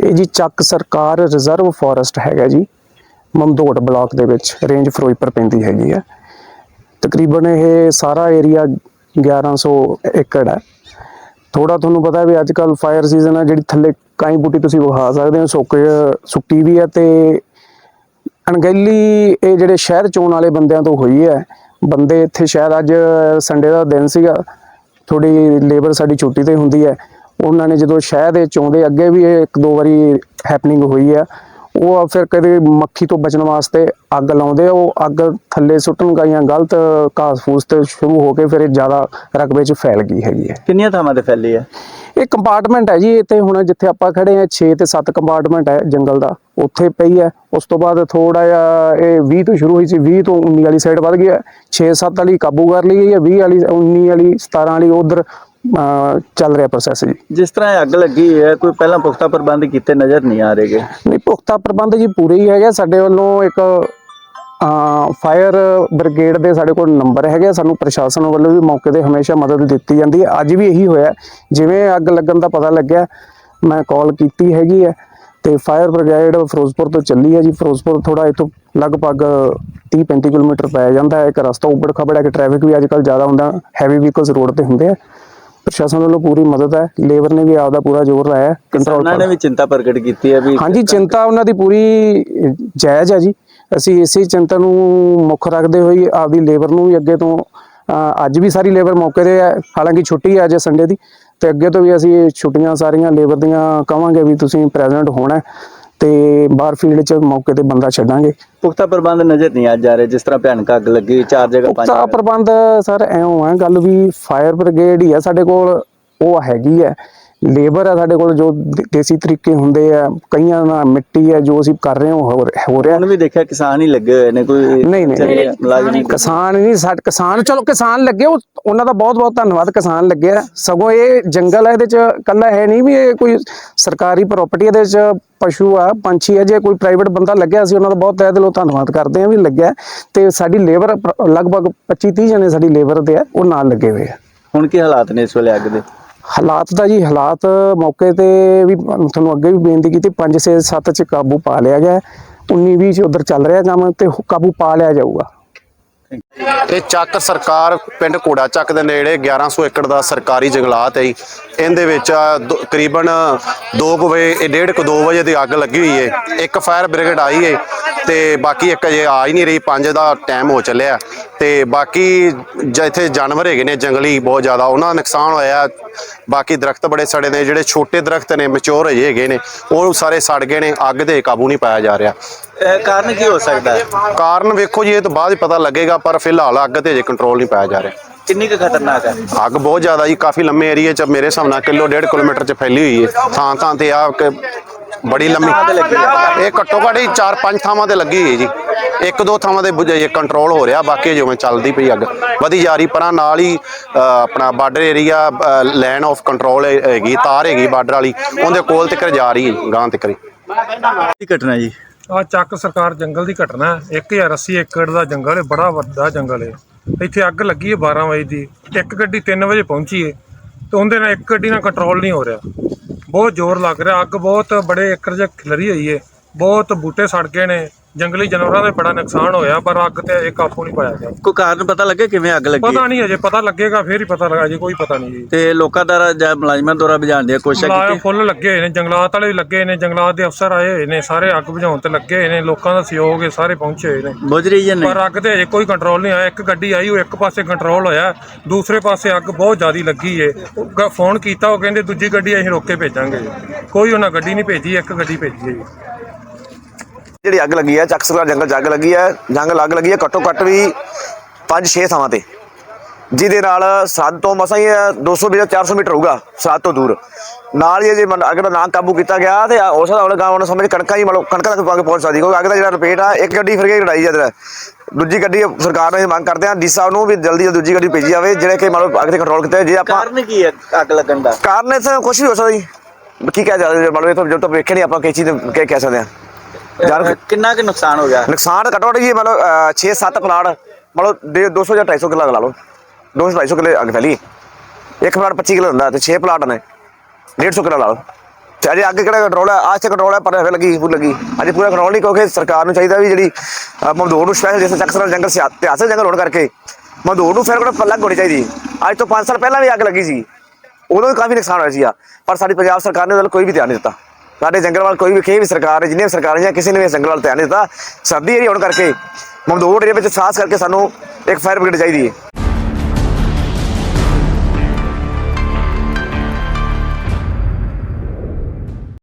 ਇਹ ਜੀ ਚੱਕ ਸਰਕਾਰ ਰਿਜ਼ਰਵ ਫੋਰੈਸਟ ਹੈਗਾ ਜੀ ਮਮਦੋਟ ਬਲਾਕ ਦੇ ਵਿੱਚ ਰੇਂਜ ਫਿਰੋਜ਼ਪੁਰ ਪੈਂਦੀ ਹੈਗੀ ਹੈ ਤਕਰੀਬਨ ਇਹ ਸਾਰਾ ਏਰੀਆ 1100 ਏਕੜ ਹੈ ਥੋੜਾ ਤੁਹਾਨੂੰ ਪਤਾ ਵੀ ਅੱਜ ਕੱਲ ਫਾਇਰ ਸੀਜ਼ਨ ਹੈ ਜਿਹੜੀ ਥੱਲੇ ਕਾਈ ਬੂਟੀ ਤੁਸੀਂ ਵਿਖਾ ਸਕਦੇ ਹੋ, ਸੁੱਕ, ਸੁੱਕੀ ਵੀ ਹੈ ਤੇ ਅਣਗਹਿਲੀ ਇਹ ਜਿਹੜੇ ਸ਼ਹਿਰ ਚੋਣ ਵਾਲੇ ਬੰਦਿਆਂ ਤੋਂ ਹੋਈ ਹੈ ਬੰਦੇ ਇੱਥੇ ਸ਼ਾਇਦ ਅੱਜ ਸੰਡੇ ਦਾ ਦਿਨ ਸੀਗਾ ਥੋੜੀ ਲੇਬਰ ਸਾਡੀ ਛੁੱਟੀ ਤੇ ਹੁੰਦੀ ਹੈ ਉਹਨਾਂ ਨੇ ਜਦੋਂ ਸ਼ਹਿਰ ਦੇ ਚੋਂਦੇ ਅੱਗੇ ਵੀ ਇਹ ਇੱਕ ਦੋ ਵਾਰੀ ਹੈਪਨਿੰਗ ਹੋਈ ਹੈ ਉਹ ਫਿਰ ਕਦੇ ਮੱਖੀ ਤੋਂ ਬਚਣ ਵਾਸਤੇ ਅੱਗ ਲਾਉਂਦੇ ਆ, ਉਹ ਅੱਗ ਥੱਲੇ ਸੁੱਟਣ ਗਈਆਂ ਗਲਤ ਘਾਸ ਫੂਸ ਤੇ ਸ਼ੁਰੂ ਹੋ ਕੇ ਫਿਰ ਇਹ ਜ਼ਿਆਦਾ ਰਕਬੇ 'ਚ ਫੈਲ ਗਈ ਹੈਗੀ ਹੈ। ਕਿੰਨੀਆਂ ਥਾਵਾਂ ਤੇ ਫੈਲੀ ਹੈ? ਇਹ ਕੰਪਾਰਟਮੈਂਟ ਹੈ ਜੀ ਇਹ ਤੇ ਹੁਣ ਜਿੱਥੇ ਆਪਾਂ ਖੜੇ ਆ 6 ਤੇ 7 ਕੰਪਾਰਟਮੈਂਟ ਹੈ ਜੰਗਲ ਦਾ। ਉੱਥੇ ਪਈ ਹੈ ਉਸ ਤੋਂ ਬਾਅਦ ਥੋੜਾ ਜਿਹਾ ਇਹ 20 ਤੋਂ ਸ਼ੁਰੂ ਹੋਈ ਸੀ 20 ਤੋਂ 19 ਵਾਲੀ ਸਾਈਡ ਵੱਧ ਗਈ ਹੈ 6-7 ਵਾਲੀ ਕਾਬੂ ਕਰ ਲਈ ਗਈ ਹੈ 20 ਵਾਲੀ 19 ਵਾਲੀ 17 ਵਾਲੀ ਉਧਰ ਚੱਲ ਰਿਹਾ ਪ੍ਰੋਸੈਸ ਜੀ। ਜਿਸ ਤਰ੍ਹਾਂ ਇਹ ਅੱਗ ਲੱਗੀ ਹੈ ਕੋਈ ਪਹਿਲਾਂ ਪੁਖਤਾ ਪ੍ਰਬੰਧ ਕੀਤੇ ਨਜ਼ਰ ਨਹੀਂ ਆ ਰਹੇਗੇ? ਨਹੀਂ ਪੁਖਤਾ ਪ੍ਰਬੰਧ ਜੀ ਪੂਰੇ ਹੀ ਹੈਗੇ ਸਾਡੇ ਵੱਲੋਂ ਇੱਕ ਫਾਇਰ ਬ੍ਰਿਗੇਡ ਦੇ ਸਾਡੇ ਕੋਲ ਨੰਬਰ ਹੈਗੇ ਸਾਨੂੰ ਪ੍ਰਸ਼ਾਸਨ ਵੱਲੋਂ ਵੀ ਮੌਕੇ ਤੇ ਹਮੇਸ਼ਾ ਮਦਦ ਦਿੱਤੀ ਜਾਂਦੀ ਹੈ। ਅੱਜ ਵੀ ਇਹੀ ਹੋਇਆ ਜਿਵੇਂ ਅੱਗ ਲੱਗਣ ਦਾ ਪਤਾ ਲੱਗਿਆ ਮੈਂ ਕਾਲ ਕੀਤੀ ਹੈਗੀ ਹੈ ਤੇ ਫਾਇਰ ਬ੍ਰਿਗੇਡ ਫਿਰੋਜ਼ਪੁਰ ਤੋਂ ਚੱਲੀ ਹੈ ਜੀ। ਫਿਰੋਜ਼ਪੁਰ ਥੋੜਾ ਇਥੋਂ ਲਗਭਗ 30 35 ਕਿਲੋਮੀਟਰ ਪੈ ਜਾਂਦਾ ਹੈ। ਇੱਕ ਰਸਤਾ ਉੱਬੜ ਖਬੜ ਹੈ ਕਿ ਟ੍ਰੈਫਿਕ ਵੀ ਅੱਜ ਕੱਲ ਜ਼ਿਆਦਾ ਹੁੰਦਾ ਹੈਵੀ ਵਹੀਕਲਸ ਰੋਡ ਤੇ ਹੁੰਦੇ ਆ। ਪ੍ਰਸ਼ਾਸਨ ਵੱਲੋਂ ਪੂਰੀ ਮਦਦ ਹੈ। ਲੇਬਰ ਨੇ ਵੀ ਆਪਦਾ ਪੂਰਾ ਜ਼ੋਰ ਲਾਇਆ ਕੰਟਰੋਲ ਉਹਨਾਂ ਨੇ ਵੀ ਚਿੰਤਾ ਪ੍ਰਗਟ ਕੀਤੀ ਹੈ ਵੀ ਹਾਂਜੀ ਚਿੰਤਾ ਉਹਨਾਂ ਦੀ ਪੂਰੀ ਜਾਇਜ਼ ਹੈ ਜੀ। ਅਸੀਂ ਇਸੇ ਚਿੰਤਾ ਨੂੰ ਮੁੱਖ ਰੱਖਦੇ ਹੋਏ ਆਪਦੀ ਲੇਬਰ ਨੂੰ ਵੀ ਅੱਗੇ ਤੋਂ ਅੱਜ ਵੀ ਸਾਰੀ ਲੇਬਰ ਮੌਕੇ ਤੇ ਹੈ। ਹਾਲਾਂਕਿ ਛੁੱਟੀ ਹੈ ਅੱਜ ਸੰਡੇ ਦੀ। ਤੇ ਅੱਗੇ ਤੋਂ ਵੀ ਅਸੀਂ ਛੁੱਟੀਆਂ ਸਾਰੀਆਂ ਲੇਬਰ ਦੀਆਂ ਕਵਾਂਗੇ ਵੀ ਤੁਸੀਂ ਪ੍ਰੈਜ਼ੈਂਟ ਹੋਣਾ ਤੇ ਬਾਹਰ ਫੀਲਡ 'ਚ ਮੌਕੇ ਤੇ ਬੰਦਾ ਛੱਡਾਂਗੇ। ਪੁਖਤਾ ਪ੍ਰਬੰਧ ਨਜ਼ਰ ਨਹੀਂ ਆ ਜਾ ਰਹੇ ਜਿਸ ਤਰ੍ਹਾਂ ਭਿਆਨਕ ਅੱਗ ਲੱਗੀ ਚਾਰ ਜਗ੍ਹਾ ਪੰਜ ਪੁਖਤਾ ਪ੍ਰਬੰਧ ਸਰ ਐਉਂ ਹੈ ਗੱਲ ਵੀ ਫਾਇਰ ਬ੍ਰਿਗੇਡ ਹੀ ਆ ਸਾਡੇ ਕੋਲ ਉਹ ਹੈਗੀ ਹੈ ਲੇਬਰ ਹੈ ਸਾਡੇ ਕੋਲ ਜੋ ਦੇਸੀ ਤਰੀਕੇ ਹੁੰਦੇ ਆ ਕਈਆਂ ਨਾਲ ਮਿੱਟੀ ਹੈ ਜੋ ਅਸੀਂ ਕਰ ਰਹੇ ਹਾਂ ਹੋ ਰਿਹਾ- ਵੀ ਦੇਖਿਆ ਕਿਸਾਨ ਹੀ ਲੱਗੇ ਹੋਏ ਨੇ ਕੋਈ ਨਹੀਂ ਨਹੀਂ। ਕਿਸਾਨ ਨਹੀਂ ਸਾਡੇ ਕਿਸਾਨ ਚਲੋ ਕਿਸਾਨ ਲੱਗੇ ਉਹ ਉਹਨਾਂ ਦਾ ਬਹੁਤ ਬਹੁਤ ਧੰਨਵਾਦ ਕਿਸਾਨ ਲੱਗੇ ਆ। ਸਗੋਂ ਇਹ ਜੰਗਲ ਹੈ ਇਹਦੇ ਚ ਕੱਲਾ ਹੈ ਨਹੀਂ ਵੀ ਇਹ ਕੋਈ ਸਰਕਾਰੀ ਪ੍ਰਾਪਰਟੀ ਇਹਦੇ ਚ ਪਸ਼ੂ ਆ ਪੰਛੀ ਆ ਜੇ ਕੋਈ ਪ੍ਰਾਈਵੇਟ ਬੰਦਾ ਲੱਗਿਆ ਸੀ ਉਹਨਾਂ ਦਾ ਬਹੁਤ ਤਹਿ ਦਿਲੋਂ ਧੰਨਵਾਦ ਕਰਦੇ ਆ ਵੀ ਲੱਗਿਆ। ਤੇ ਸਾਡੀ ਲੇਬਰ ਲਗਭਗ 25 30 ਜਣੇ ਸਾਡੀ ਲੇਬਰ ਦੇ ਆ ਉਹ ਨਾਲ ਲੱਗੇ ਹੋਏ ਆ। ਹੁਣ ਕੀ ਹਾਲਾਤ ਨੇ ਇਸ ਵੇਲੇ ਅੱਗ ਦੇ? ਹਾਲਾਤ ਦਾ ਜੀ, ਹਾਲਾਤ ਮੌਕੇ ਤੇ ਵੀ ਤੁਹਾਨੂੰ ਅੱਗੇ ਵੀ ਬੇਨਤੀ ਕੀਤੀ 5 6 7 ਚ ਕਾਬੂ ਪਾ ਲਿਆ ਗਿਆ 19 20 ਚ ਉਧਰ ਚੱਲ ਰਿਹਾ ਕੰਮ ਤੇ ਕਾਬੂ ਪਾ ਲਿਆ ਜਾਊਗਾ। ਇਹ ਚੱਕ ਸਰਕਾਰ ਪਿੰਡ ਘੋੜਾ ਚੱਕ ਦੇ ਨੇੜੇ 1100 ਏਕੜ ਦਾ ਸਰਕਾਰੀ ਜੰਗਲਾਤ ਹੈ ਇਹਦੇ ਵਿੱਚ ਦੋ- ਤਕਰੀਬਨ 2 ਵਜੇ, ਇਹ ਡੇਢ ਕੁ 2 ਵਜੇ ਦੀ ਅੱਗ ਲੱਗੀ ਹੋਈ ਹੈ। ਇੱਕ ਫਾਇਰ ਬ੍ਰਿਗੇਡ ਆਈ ਹੈ ਤੇ ਬਾਕੀ ਇੱਕ ਅਜੇ ਆ ਹੀ ਨਹੀਂ ਰਹੀ 5 ਦਾ ਟਾਈਮ ਹੋ ਚੱਲਿਆ। ਤੇ ਬਾਕੀ ਜ, ਇੱਥੇ ਜਾਨਵਰ ਹੈਗੇ ਨੇ ਜੰਗਲੀ, ਬਹੁਤ ਜ਼ਿਆਦਾ। ਉਹਨਾਂ ਦਾ ਨੁਕਸਾਨ ਹੋਇਆ। ਬਾਕੀ ਦਰਖਤ ਬੜੇ ਸੜੇ ਨੇ। ਜਿਹੜੇ ਛੋਟੇ ਦਰਖਤ ਨੇ ਮੈਚੁਰ ਹਜੇ ਹੈਗੇ ਨੇ, ਉਹ ਸਾਰੇ ਸੜ ਗਏ ਨੇ। ਅੱਗ ਦੇ ਕਾਬੂ ਨਹੀਂ ਪਾਇਆ ਜਾ ਰਿਹਾ। ਇਹ ਕਾਰਨ ਕੀ ਹੋ ਸਕਦਾ ਹੈ? ਕਾਰਨ ਵੇਖੋ ਜੀ ਇਹ ਤਾਂ ਬਾਅਦ ਹੀ ਪਤਾ ਲੱਗੇਗਾ ਪਰ ਫਿਲਹਾਲ ਅੱਗ ਤੇ ਜੇ ਕੰਟਰੋਲ ਨਹੀਂ ਪਾਇਆ ਜਾ ਰਿਹਾ। ਕਿੰਨੀ ਕੁ ਖਤਰਨਾਕ ਹੈ? ਅੱਗ ਬਹੁਤ ਜ਼ਿਆਦਾ ਜੀ ਕਾਫੀ ਲੰਮੇ ਏਰੀਏ 'ਚ ਮੇਰੇ ਹਿਸਾਬ ਨਾਲ ਕਿਲੋ ਡੇਢ ਕਿਲੋਮੀਟਰ 'ਚ ਫੈਲੀ ਹੋਈ ਹੈ। ਥਾਂ ਥਾਂ ਤੇ ਆ ਕਿ ਬੜੀ ਲੰਮੀ ਇਹ ਘੱਟੋ ਘੱਟ ਹੀ 4-5 ਥਾਵਾਂ ਤੇ ਲੱਗੀ ਹੋਈ ਹੈ ਜੀ। ਇੱਕ ਦੋ ਥਾਵਾਂ ਤੇ ਬੁਝ- ਇਹ ਕੰਟਰੋਲ ਹੋ ਰਿਹਾ ਬਾਕੀ ਜਿਵੇਂ ਚੱਲਦੀ ਪਈ ਅੱਗ। ਵਧੀ ਜਾ ਰਹੀ ਪਰਾਂ ਨਾਲ ਹੀ ਅ, ਆਪਣਾ border area line of control ਹੈਗੀ ਤਾਰ ਹੈਗੀ ਬਾਰਡਰ ਵਾਲੀ ਉਹਦੇ ਕੋਲ ਤੱਕ ਜਾ ਰਹੀ ਹੈ ਗਾਂ ਤੱਕ ਕੀ ਘਟਨਾ ਜੀ? ਆ ਚੱਕ ਸਰਕਾਰ ਜੰਗਲ ਦੀ ਘਟਨਾ ਹੈ। 1080 ਏਕੜ ਦਾ ਜੰਗਲ ਹੈ, ਬੜਾ ਵੱਡਾ ਜੰਗਲ ਹੈ। ਇੱਥੇ ਅੱਗ ਲੱਗੀ ਹੈ 12 ਵਜੇ ਦੀ। ਇੱਕ ਗੱਡੀ 3 ਵਜੇ ਪਹੁੰਚੀ ਹੈ ਤੇ ਉਹਦੇ ਨਾਲ ਇੱਕ ਗੱਡੀ ਨਾਲ ਕੰਟਰੋਲ ਨਹੀਂ ਹੋ ਰਿਹਾ। ਬਹੁਤ ਜ਼ੋਰ ਲੱਗ ਰਿਹਾ। ਅੱਗ ਬਹੁਤ ਬੜੇ ਏਕੜ 'ਚ ਖਿਲਰੀ ਹੋਈ ਹੈ। ਬਹੁਤ ਬੂਟੇ ਸੜ ਗਏ ਨੇ। ਜੰਗਲੀ ਜਾਨਵਰਾਂ ਦਾ ਬੜਾ ਨੁਕਸਾਨ ਹੋਇਆ ਪਰ ਅੱਗ ਤੇ ਅਜੇ ਕਾਬੂ ਨਹੀਂ ਪਾਇਆ ਗਿਆ। ਕੋਈ ਕਾਰਨ ਪਤਾ ਲੱਗੇ ਕਿਵੇਂ ਅੱਗ ਲੱਗੀ? ਪਤਾ? ਨਹੀਂ ਅਜੇ ਪਤਾ ਲੱਗੇਗਾ ਫੇਰ ਹੀ ਪਤਾ ਲੱਗਾ ਅਜੇ ਕੋਈ ਪਤਾ ਨਹੀਂ। ਜੀ ਤੇ ਲੋਕਾਂ ਦਾ ਜਾਂ ਮੁਲਾਜ਼ਮਾਂ ਦੁਆਰਾ ਬੁਝਾਉਣ ਦੀ ਕੋਸ਼ਿਸ਼ ਮੁਲਾਜ਼ਮ ਕੀਤੀ ਫੁੱਲ ਲੱਗੇ ਹੋਏ ਨੇ ਜੰਗਲਾਤ ਵਾਲੇ ਵੀ ਲੱਗੇ ਨੇ ਜੰਗਲਾਤ ਦੇ ਅਫਸਰ ਆਏ ਹੋਏ ਨੇ ਸਾਰੇ ਅੱਗ ਬੁਝਾਉਣ ਤੇ ਲੱਗੇ ਹੋਏ ਨੇ ਲੋਕਾਂ ਦਾ ਸਹਿਯੋਗ ਹੈ ਸਾਰੇ ਪਹੁੰਚੇ ਹੋਏ ਨੇ। ਬੁਝ ਰਹੀ ਹੈ ਨਹੀਂ? ਪਰ ਅੱਗ ਤੇ ਅਜੇ ਕੋਈ ਕੰਟਰੋਲ ਨਹੀਂ ਆਇਆ ਇੱਕ ਗੱਡੀ ਆਈ ਉਹ ਇੱਕ ਪਾਸੇ ਕੰਟਰੋਲ ਹੋਇਆ ਦੂਸਰੇ ਪਾਸੇ ਅੱਗ ਬਹੁਤ ਜ਼ਿਆਦੀ ਲੱਗੀ ਏ। ਉਹ ਗ- ਫੋਨ ਕੀਤਾ ਉਹ ਕਹਿੰਦੇ ਦੂਜੀ ਗੱਡੀ ਅਸੀਂ ਰੋਕ ਕੇ ਭੇਜਾਂਗੇ। ਕੋਈ ਉਹਨਾਂ ਗੱਡੀ ਨਹੀਂ ਭੇਜੀ ਇੱਕ ਗੱਡੀ ਭੇਜੀ ਹੈ ਜੀ। ਜਿਹੜੀ ਅੱਗ ਲੱਗੀ ਹੈ ਚੱਕ ਸਰਕਾਰ ਜੰਗਲ 'ਚ ਅੱਗ ਲੱਗੀ ਹੈ ਜੰਗਲ ਅੱਗ ਲੱਗੀ ਹੈ ਘੱਟੋ ਘੱਟ ਵੀ 5-6 ਥਾਵਾਂ ਤੇ। ਜਿਹਦੇ ਨਾਲ ਸੱਦ ਤੋਂ ਮਸਾਂ ਹੀ 200 ਮੀਟਰ 400 ਮੀਟਰ ਹੋਊਗਾ ਸੱਦ ਤੋਂ ਦੂਰ। ਨਾਲ ਹੀ ਇਹ ਜੇ ਅੱਗ ਦਾ ਨਾ ਕਾਬੂ ਕੀਤਾ ਗਿਆ ਤੇ ਉਸ ਦਾ ਹੁਣ ਗਾਉਂ ਨੂੰ ਸਮਝ ਕਣਕਾਂ ਹੀ ਮਤਲਬ ਕਣਕਾਂ ਤੱਕ ਪਾ ਕੇ ਪਹੁੰਚ ਸਕਦੀ ਕਿਉਂਕਿ ਅੱਗ ਦਾ ਜਿਹੜਾ ਰਿਪੇਟ ਆ ਇੱਕ ਗੱਡੀ ਫਿਰ ਕੇ ਲੜਾਈ ਜਦ ਦੂਜੀ ਗੱਡੀ ਸਰਕਾਰ ਨੂੰ ਮੰਗ ਕਰਦੇ ਆ ਡੀ ਸਾਹਿਬ ਨੂੰ ਵੀ ਜਲਦੀ ਦੂਜੀ ਗੱਡੀ ਭੇਜੀ ਜਾਵੇ ਜਿਹੜੇ ਕਿ ਮਤਲਬ ਅੱਗ ਤੇ ਕੰਟਰੋਲ ਕੀਤਾ। ਜੇ ਆਪਾਂ ਕਾਰਨ ਕੀ ਹੈ ਅੱਗ ਲੱਗਣ ਦਾ? ਕਾਰਨ ਤਾਂ ਕੁਝ ਵੀ ਹੋ ਸਕਦਾ ਜੀ। ਕੀ ਕਹਿ ਸਕਦੇ ਮਤਲਬ ਇਹ ਤਾਂ ਜੋ ਤਾਂ ਵੇਖੇ ਨਹੀਂ ਆਪਾਂ ਕਿਸ ਚੀਜ਼ ਨੂੰ ਕਹਿ ਸਕਦੇ ਆ ਅਹ, ਕਿੰਨਾ ਕੁ ਨੁਕਸਾਨ ਹੋ ਗਿਆ? ਨੁਕਸਾਨ ਘੱਟੋ ਘੱਟ ਜੀ ਮਤਲਬ 6-7 ਪਲਾਟ ਮਤਲਬ ਦੇ 200 ਜਾਂ 250 ਕਿੱਲਾ ਲਾ ਲਓ। 200 250 ਕਿੱਲੇ ਅੱਗ ਫੈਲੀ। ਇੱਕ ਪਲਾਟ 25 ਕਿੱਲੇ ਹੁੰਦਾ ਤੇ 6 ਪਲਾਟ ਨੇ। 150 ਕਿਲੋ ਲਾ ਲਓ। ਤੇ ਅਜੇ ਅੱਗੇ ਕਿਹੜਾ ਕੰਟਰੋਲ ਹੈ ਅੱਜ ਤੇ ਕੰਟਰੋਲ ਹੈ ਪਰ ਫਿਰ ਲੱਗੀ ਪੂਰੀ ਲੱਗੀ। ਅਜੇ ਪੂਰਾ ਕੰਟਰੋਲ ਨਹੀਂ ਕਿਉਂਕਿ ਸਰਕਾਰ ਨੂੰ ਚਾਹੀਦਾ ਵੀ ਜਿਹੜੀ ਅ, ਮਮਦੋੜ ਨੂੰ ਸਪੈਸ਼ਲ ਜਿਵੇਂ ਚੱਕ ਸਰਕਾਰ ਜੰਗਲ ਸਿਆ- ਇਤਿਹਾਸਕ ਜੰਗਲ ਹੋਣ ਕਰਕੇ। ਮਮਦੋੜ ਨੂੰ ਫਿਰ ਕੋਲ ਲੱਗ ਹੋਣੀ ਚਾਹੀਦੀ। ਅੱਜ ਤੋਂ 5 ਸਾਲ ਪਹਿਲਾਂ ਵੀ ਅੱਗ ਲੱਗੀ ਸੀ। ਉਦੋਂ ਵੀ ਕਾਫੀ ਨੁਕਸਾਨ ਹੋਇਆ ਸੀਗਾ। ਪਰ ਸਾਡੀ ਪੰਜਾਬ ਸਰਕਾਰ ਨੇ ਉਹਦੇ ਕੋਈ ਵੀ ਧਿਆਨ ਨਹੀਂ ਦਿੱਤਾ। ਸਾਡੇ ਜੰਗਲ ਵੱਲ ਕੋਈ ਵੀ ਕਿਸੇ ਵੀ ਸਰਕਾਰ ਨੇ ਜਿੰਨੇ ਵੀ ਸਰਕਾਰਾਂ ਜਾਂ ਕਿਸੇ ਨੇ ਵੀ ਜੰਗਲ ਵੱਲ ਧਿਆਨ ਨਹੀਂ ਦਿੱਤਾ, ਸਰਦੀ ਏਰੀਆ ਹੋਣ ਕਰਕੇ ਮਮਦੋੜ ਏਰੀਆ ਵਿੱਚ ਖਾਸ ਕਰਕੇ ਸਾਨੂੰ ਇੱਕ ਫਾਇਰ ਬ੍ਰਿਗੇਡ ਚਾਹੀਦੀ ਹੈ।